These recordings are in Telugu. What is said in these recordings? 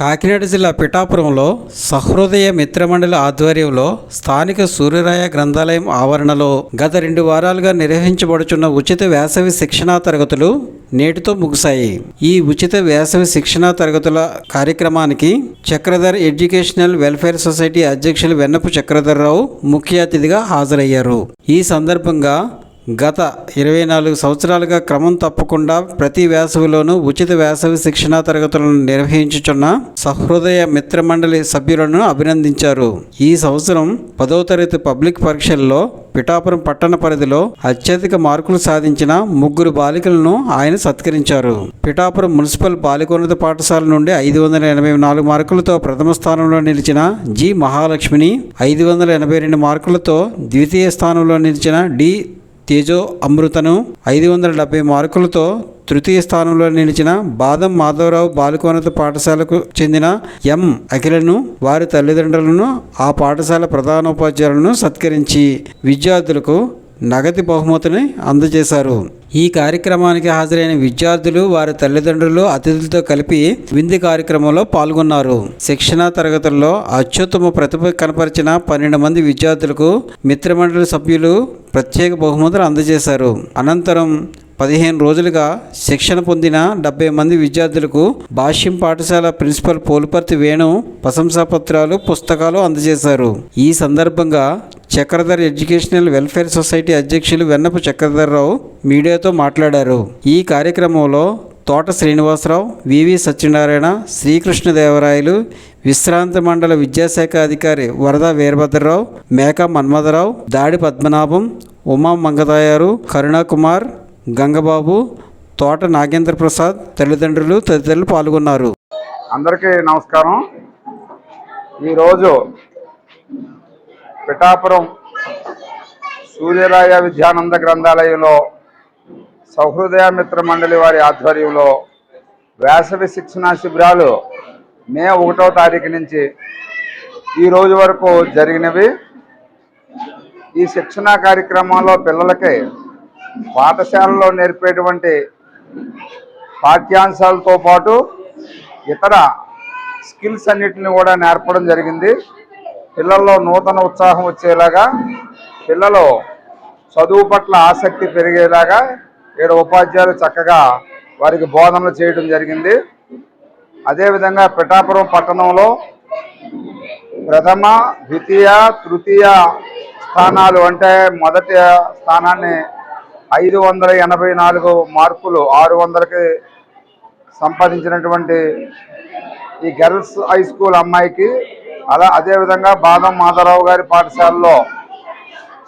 కాకినాడ జిల్లా పిఠాపురంలో సహృదయ మిత్రమండలి ఆధ్వర్యంలో స్థానిక సూర్యరాయ గ్రంథాలయం ఆవరణలో గత రెండు వారాలుగా నిర్వహించబడుచున్న ఉచిత వేసవి శిక్షణా తరగతులు నేటితో ముగిశాయి. ఈ ఉచిత వేసవి శిక్షణా తరగతుల కార్యక్రమానికి చక్రధర్ ఎడ్యుకేషనల్ వెల్ఫేర్ సొసైటీ అధ్యక్షులు వెన్నపు చక్రధర్రావు ముఖ్య అతిథిగా హాజరయ్యారు. ఈ సందర్భంగా గత ఇరవై నాలుగు సంవత్సరాలుగా క్రమం తప్పకుండా ప్రతి వేసవిలోనూ ఉచిత వేసవి శిక్షణా తరగతులను నిర్వహించుచున్న సహృదయ మిత్రమండలి సభ్యులను అభినందించారు. ఈ సంవత్సరం పదో తరగతి పబ్లిక్ పరీక్షల్లో పిఠాపురం పట్టణ పరిధిలో అత్యధిక మార్కులు సాధించిన ముగ్గురు బాలికలను ఆయన సత్కరించారు. పిఠాపురం మున్సిపల్ బాలికోన్నత పాఠశాల నుండి ఐదు వందల ఎనభై నాలుగు మార్కులతో ప్రథమ స్థానంలో నిలిచిన జి మహాలక్ష్మిని ఐదు వందల ఎనభై రెండు మార్కులతో ద్వితీయ స్థానంలో నిలిచిన డి తేజో అమృతను ఐదు వందల డెబ్బై మార్కులతో తృతీయ స్థానంలో నిలిచిన బాదం మాధవరావు బాలికోన్నత పాఠశాలకు చెందిన ఎం. అఖిలను వారి తల్లిదండ్రులను ఆ పాఠశాల ప్రధానోపాధ్యాయులను సత్కరించి విద్యార్థులకు నగదు బహుమతిని అందజేశారు. ఈ కార్యక్రమానికి హాజరైన విద్యార్థులు వారి తల్లిదండ్రులు అతిథులతో కలిపి విందు కార్యక్రమంలో పాల్గొన్నారు. శిక్షణా తరగతుల్లో అత్యుత్తమ ప్రతిభ కనపరిచిన పన్నెండు మంది విద్యార్థులకు మిత్రమండలి సభ్యులు ప్రత్యేక బహుమతులు అందజేశారు. అనంతరం పదిహేను రోజులుగా శిక్షణ పొందిన డెబ్బై మంది విద్యార్థులకు భాష్యం పాఠశాల ప్రిన్సిపల్ పోలుపర్తి వేణు ప్రశంసా పత్రాలు పుస్తకాలు అందజేశారు. ఈ సందర్భంగా చక్రధర్ ఎడ్యుకేషనల్ వెల్ఫేర్ సొసైటీ అధ్యక్షులు వెన్నపు చక్రధర్రావు మీడియాతో మాట్లాడారు. ఈ కార్యక్రమంలో తోట శ్రీనివాసరావు వివి సత్యనారాయణ శ్రీకృష్ణదేవరాయలు విశ్రాంత మండల విద్యాశాఖ అధికారి వరద వీరభద్రరావు మేక మన్మథరావు దాడి పద్మనాభం ఉమా మంగతాయారు కరుణాకుమార్ గంగబాబు తోట నాగేంద్ర ప్రసాద్ తల్లిదండ్రులు తదితరులు పాల్గొన్నారు. అందరికీ నమస్కారం. ఈరోజు పిఠాపురం సూర్యరాయ విద్యానంద గ్రంథాలయంలో సౌహృదయ మిత్ర మండలి వారి ఆధ్వర్యంలో వేసవి శిక్షణా శిబిరాలు మే ఒకటో తారీఖు నుంచి ఈ రోజు వరకు జరిగినవి. ఈ శిక్షణా కార్యక్రమంలో పిల్లలకి పాఠశాలలో నేర్పేటువంటి పాఠ్యాంశాలతో పాటు ఇతర స్కిల్స్ అన్నిటిని కూడా నేర్పడం జరిగింది. పిల్లల్లో నూతన ఉత్సాహం వచ్చేలాగా పిల్లలు చదువు పట్ల ఆసక్తి పెరిగేలాగా ఇక్కడ ఉపాధ్యాయులు చక్కగా వారికి బోధనలు చేయడం జరిగింది. అదేవిధంగా పిఠాపురం పట్టణంలో ప్రథమ ద్వితీయ తృతీయ స్థానాలు అంటే మొదటి స్థానాన్ని ఐదు వందల ఎనభై నాలుగు మార్కులు ఆరు వందలకి సంపాదించినటువంటి ఈ గర్ల్స్ హై స్కూల్ అమ్మాయికి అలా అదేవిధంగా బాదం మాధవరావు గారి పాఠశాలలో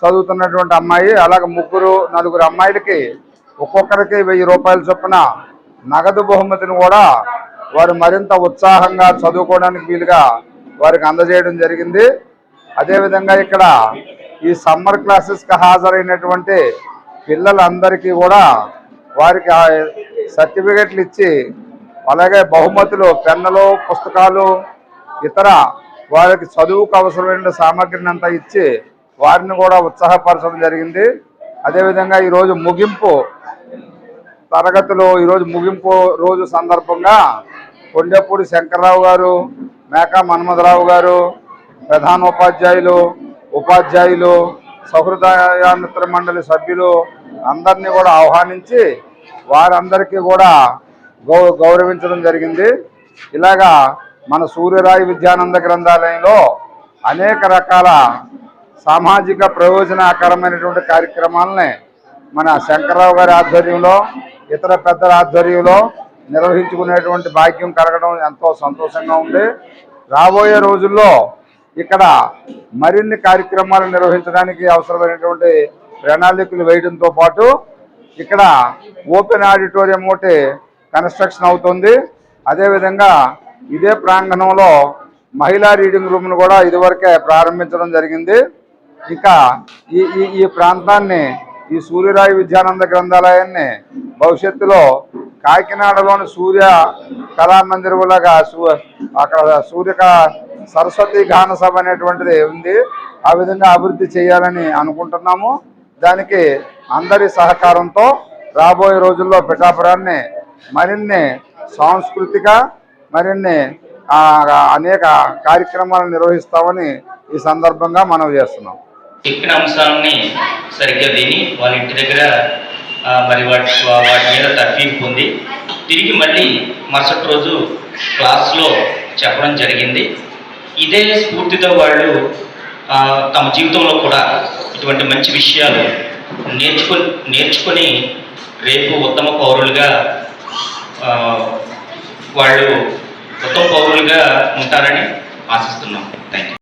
చదువుతున్నటువంటి అమ్మాయి అలాగే ముగ్గురు నలుగురు అమ్మాయిలకి ఒక్కొక్కరికి వెయ్యి రూపాయల చొప్పున నగదు బహుమతిని కూడా వారు మరింత ఉత్సాహంగా చదువుకోవడానికి వీలుగా వారికి అందజేయడం జరిగింది. అదేవిధంగా ఇక్కడ ఈ సమ్మర్ క్లాసెస్కి హాజరైనటువంటి పిల్లలందరికీ కూడా వారికి ఆ సర్టిఫికెట్లు ఇచ్చి అలాగే బహుమతులు పెన్నులు పుస్తకాలు ఇతర వారికి చదువుకు అవసరమైన సామాగ్రిని అంతా ఇచ్చి వారిని కూడా ఉత్సాహపరచడం జరిగింది. అదేవిధంగా ఈరోజు ముగింపు తరగతులు ఈరోజు ముగింపు రోజు సందర్భంగా కొండపూడి శంకర్రావు గారు మేకా మన్మధరావు గారు ప్రధానోపాధ్యాయులు ఉపాధ్యాయులు సహృదయ మిత్ర మండలి సభ్యులు అందరినీ కూడా ఆహ్వానించి వారందరికీ కూడా గౌ గౌరవించడం జరిగింది. ఇలాగా మన సూర్యరాయి విద్యానంద గ్రంథాలయంలో అనేక రకాల సామాజిక ప్రయోజనకరమైనటువంటి కార్యక్రమాలని మన శంకరరావు గారి ఆధ్వర్యంలో ఇతర పెద్దల ఆధ్వర్యంలో నిర్వహించుకునేటువంటి భాగ్యం కలగడం ఎంతో సంతోషంగా ఉంది. రాబోయే రోజుల్లో ఇక్కడ మరిన్ని కార్యక్రమాలు నిర్వహించడానికి అవసరమైనటువంటి ప్రణాళికలు వేయడంతో పాటు ఇక్కడ ఓపెన్ ఆడిటోరియం ఒకటి కన్స్ట్రక్షన్ అవుతుంది. అదేవిధంగా ఇదే ప్రాంగణంలో మహిళా రీడింగ్ రూమ్ను కూడా ఇదివరకే ప్రారంభించడం జరిగింది. ఇంకా ఈ ఈ ఈ ప్రాంతాన్ని ఈ సూర్యరాయి విద్యానంద గ్రంథాలయాన్ని భవిష్యత్తులో కాకినాడలోని సూర్య కళామందిరంలాగా సూ అక్కడ సూర్యక సరస్వతి గాన సభ అనేటువంటిది ఉంది. ఆ విధంగా అభివృద్ధి చేయాలని అనుకుంటున్నాము. దానికి అందరి సహకారంతో రాబోయే రోజుల్లో పిఠాపురాన్ని మరిన్ని సాంస్కృతిక మరిన్ని అనేక కార్యక్రమాలను నిర్వహిస్తామని ఈ సందర్భంగా మనం చేస్తున్నాం. చెప్పిన అంశాలని సరిగ్గా విని వాళ్ళ ఇంటి దగ్గర మరి వాటి వాటి మీద తర్ఫీదు పొంది తిరిగి మళ్ళీ మరుసటి రోజు క్లాస్లో చెప్పడం జరిగింది. ఇదే స్ఫూర్తితో వాళ్ళు తమ జీవితంలో కూడా ఇటువంటి మంచి విషయాలు నేర్చుకొని నేర్చుకొని రేపు ఉత్తమ పౌరులుగా వాళ్ళు ఉత్తమ పౌరులుగా ఉంటారని ఆశిస్తున్నాం. Thank you